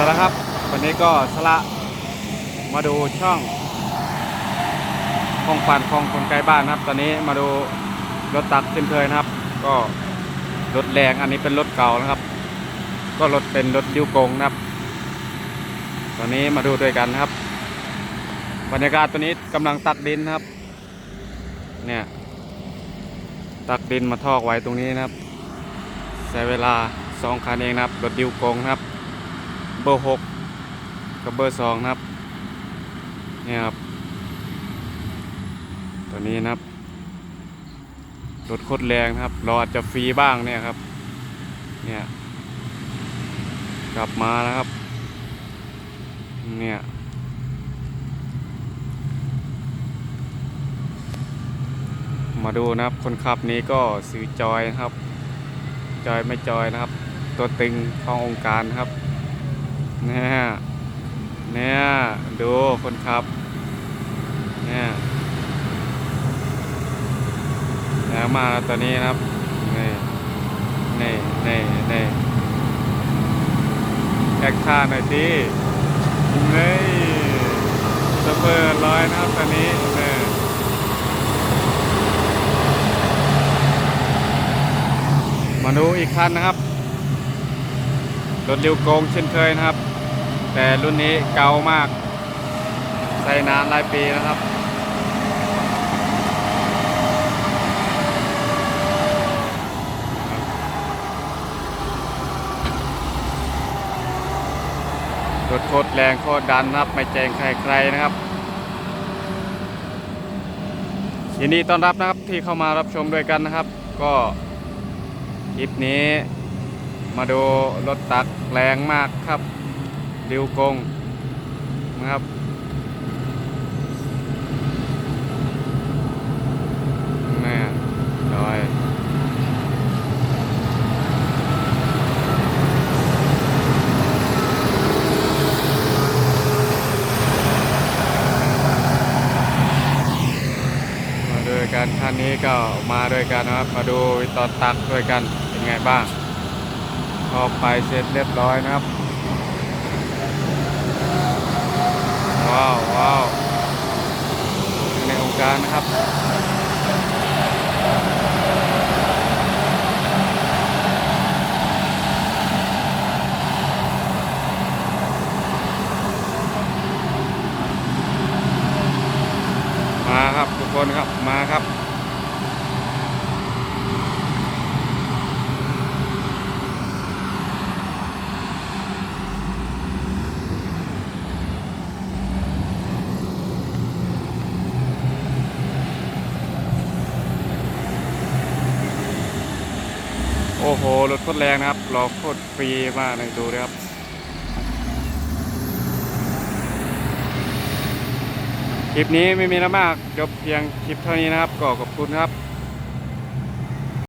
สวัสดีครับ วันนี้ก็สละมาดูช่องห้องปั่นของคนไกลบ้านนะครับ ตอนนี้มาดูรถตักเช่นเคยนะครับ ก็รถแรงอันนี้เป็นรถเก่านะครับ ก็รถเป็นรถดิ้วโกงนะครับ ตอนนี้มาดูด้วยกันนะครับ บรรยากาศตัวนี้กำลังตักดินนะครับ เนี่ยตักดินมาทอกไว้ตรงนี้นะครับใช้เวลาสองคันเองนะครับรถดิวโกงนะครับ เบอร์หกกับเบอร์สองนะครับเนี่ยครับตัวนี้นะครับรถโคตรแรงนะครับ เราอาจจะฟรีบ้างเนี่ยครับ เนี่ย กลับมาแล้วครับ เนี่ยมาดูนะครับ คนขับนี้ก็ซื้อจอยนะครับ จอยไม่จอยนะครับ ตัวตึงขององค์การครับ เนี่ยเนี่ยดูคนขับเนี่ยแล้วมาแล้วตัวนี้นะครับนี่นี่นี่นี่แอคท่าหน่อยสินี่สเปอร์ร้อยนะครับตัวนี้เนี่ยมาดูอีกคันนะครับ รถเร็วโกงเช่นเคยนะครับ แต่รุ่นนี้เก่ามาก ใส่นานหลายปีนะครับรถโคตรแรงโคตรดันนะครับ ไม่แจงใครใครนะครับยินดีต้อนรับนะครับที่เข้ามารับชมด้วยกันนะครับ ก็คลิปนี้ มาดูรถตักแรงมากครับดิวกงนะครับ แม่ดอยมาด้วยกันคันนี้ก็มาด้วยกันนะครับ มาดูตอนตักด้วยกันเป็นไงบ้าง พอไปเสร็จเรียบร้อยนะครับ ว้าวว้าวในองค์การนะครับมาครับทุกคนครับมาครับ โอ้โหรถโคตรแรงนะครับรอโคตรฟรีมากเลยดูเลยครับคลิปนี้ไม่มีแล้วมากจบเพียงคลิปเท่านี้นะครับก็ขอบคุณครับ